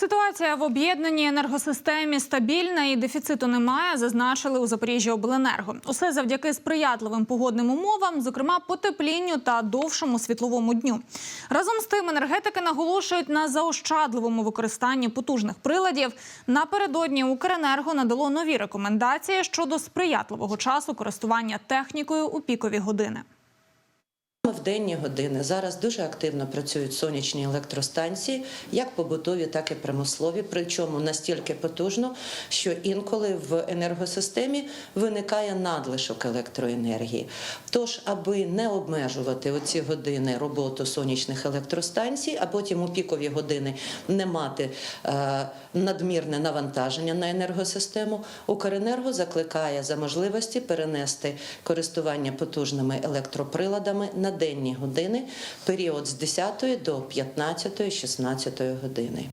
Ситуація в об'єднаній енергосистемі стабільна і дефіциту немає, зазначили у Запоріжжя обленерго. Усе завдяки сприятливим погодним умовам, зокрема потеплінню та довшому світловому дню. Разом з тим енергетики наголошують на заощадливому використанні потужних приладів. Напередодні Укренерго надало нові рекомендації щодо сприятливого часу користування технікою у пікові години. В денні години зараз дуже активно працюють сонячні електростанції, як побутові, так і промислові. Причому настільки потужно, що інколи в енергосистемі виникає надлишок електроенергії. Тож, аби не обмежувати оці години роботу сонячних електростанцій, а потім у пікові години не мати е, надмірне навантаження на енергосистему, Укренерго закликає за можливості перенести користування потужними електроприладами на денні години, період з 10 до 15-16 години.